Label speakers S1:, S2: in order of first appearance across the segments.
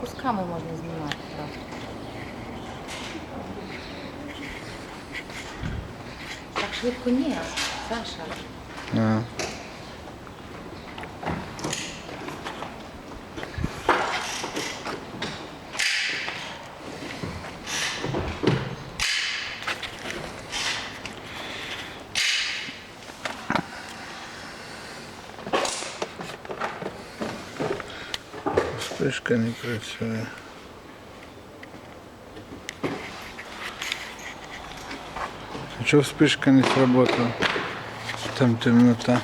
S1: Кусками можна знімати просто. Так швидко ні, Саша.
S2: А. Спишка не працює. Чого вспишка не сработала? Там темнота.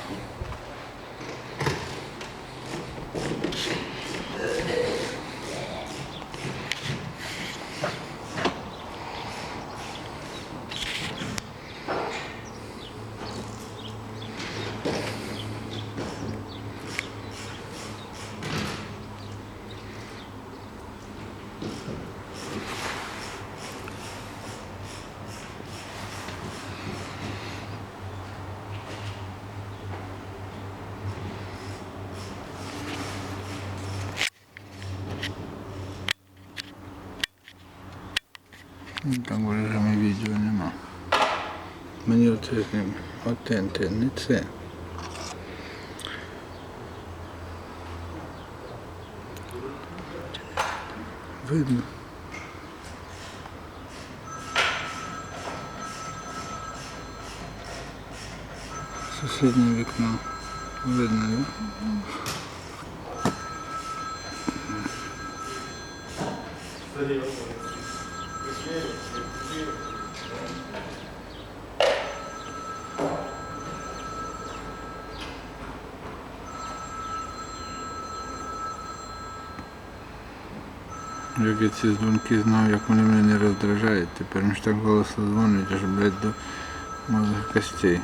S2: Там в режимі відео нема. Мені оце з ним. От те, не це. Видно. Сусіднє вікно. Видно, да? Як я ці дзвонки знав, як вони мене не роздражають, тепер мені ж так голосно дзвонить, аж блядь, до мозга костей.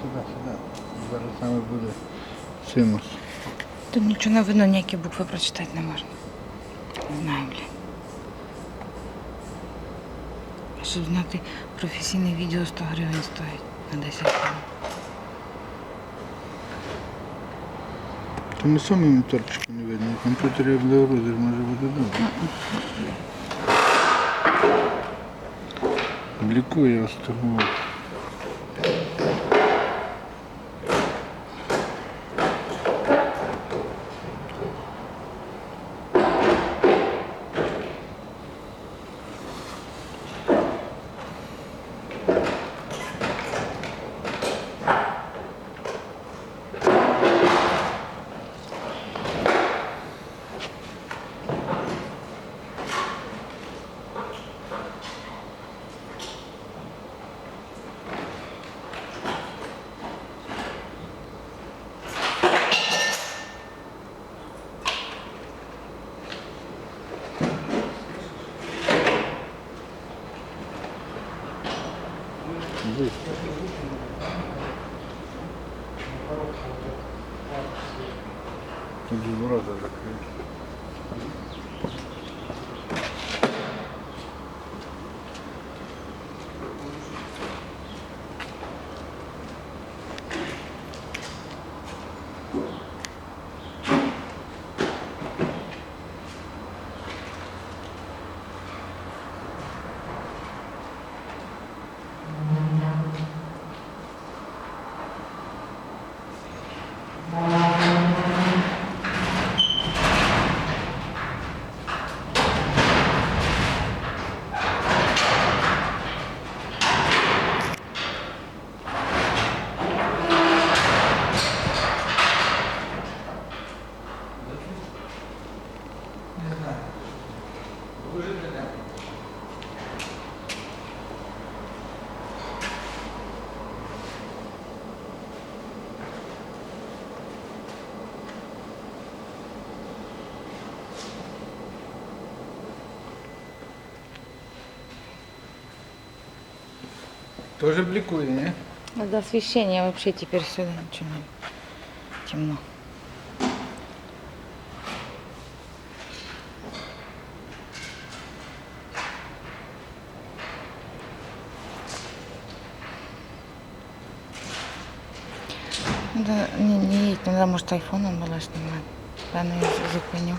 S2: Сюди, сюди, сюди. Зараз саме буде симус.
S1: Тут нічого не видно, ніякі букви прочитати не можна. Не знаю, блін. Щоб зняти професійне відео 100 гривень стоїть на 10 хвилин.
S2: То на самому моторчику не видно. В комп'ютері обнаружив, може бути добре. Блікує острово. Тут же ворота закриті. Тоже блікує, ні?
S1: А до освещения вообще теперь сюда ничего не темно. Да, не, не едь, надо, может, айфоном было снимать. Да, ну, я зупиню.